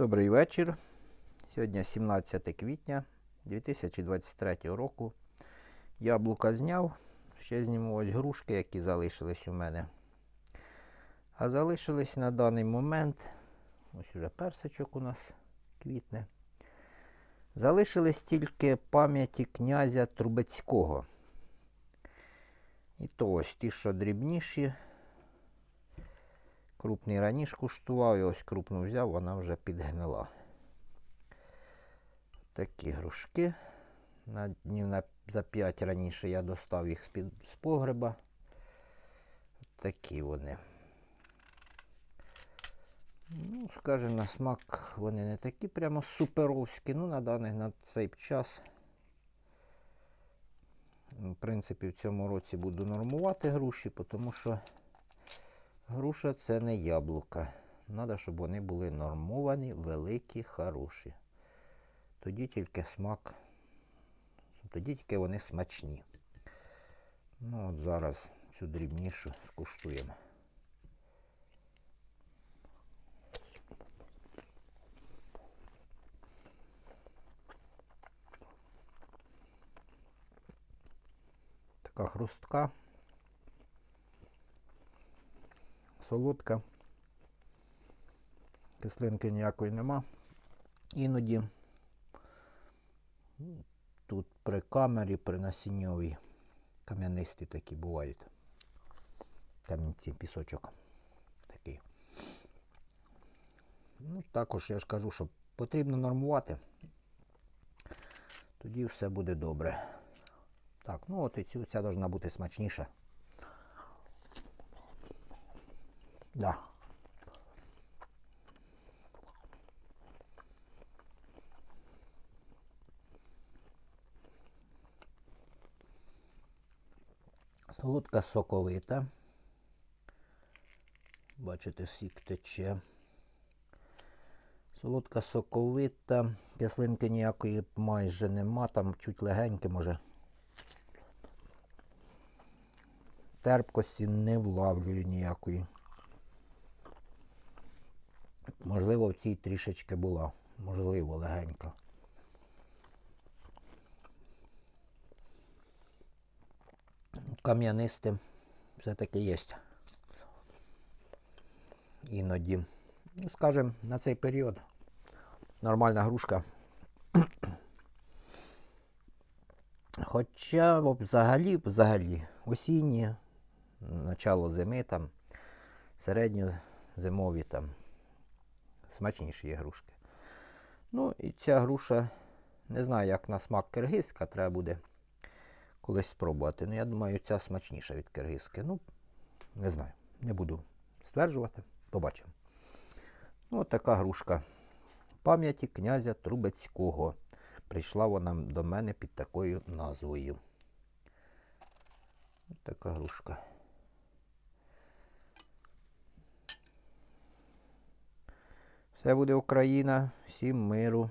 Добрий вечір. Сьогодні 17 квітня 2023 року. Яблука зняв. Ще зніму ось грушки, які залишились у мене. А залишились на даний момент. Ось уже персичок у нас квітне. Залишились тільки пам'яті князя Трубецького. І то ось ті, що дрібніші. Крупний раніше куштував, і ось крупну взяв, вона вже підгнила. Такі грушки. На днів на, за 5 раніше я достав їх з-під з погреба. Такі вони. Ну, скажімо, на смак вони не такі прямо суперовські. Ну, на даний на цей час. В принципі, в цьому році буду нормувати груші, тому що груша це не яблука. Треба, щоб вони були нормовані, великі, хороші. Тоді тільки смак, тоді тільки вони смачні. Ну, от зараз цю дрібнішу скуштуємо. Така хрустка. Солодка. Кислинки ніякої нема. Іноді тут при камері, при насінньовій кам'янисті такі бувають. Камінці, пісочок такий. Ну, також я ж кажу, що потрібно нормувати. Тоді все буде добре. Так, ну от і ця должна бути смачніша. Да. Солодка соковита. Бачите, сік тече. Солодка соковита, кислинки ніякої майже нема, там чуть легеньке може. Терпкості не влавлюю ніякої. Можливо, в цій трішечки була. Можливо, легенько. Кам'янисте все-таки є. Іноді. Ну, скажімо, на цей період нормальна грушка. Хоча взагалі, взагалі, осінні, начало зими, там, середньозимові там смачніші є грушки. Ну і ця груша, не знаю, як на смак киргизька, треба буде колись спробувати. Ну, я думаю, ця смачніша від киргизьки. Ну, не знаю, не буду стверджувати, побачимо. Ну, от така грушка. Пам'яті князя Трубецького. Прийшла вона до мене під такою назвою. Ось така грушка. Все буде Україна, всім миру.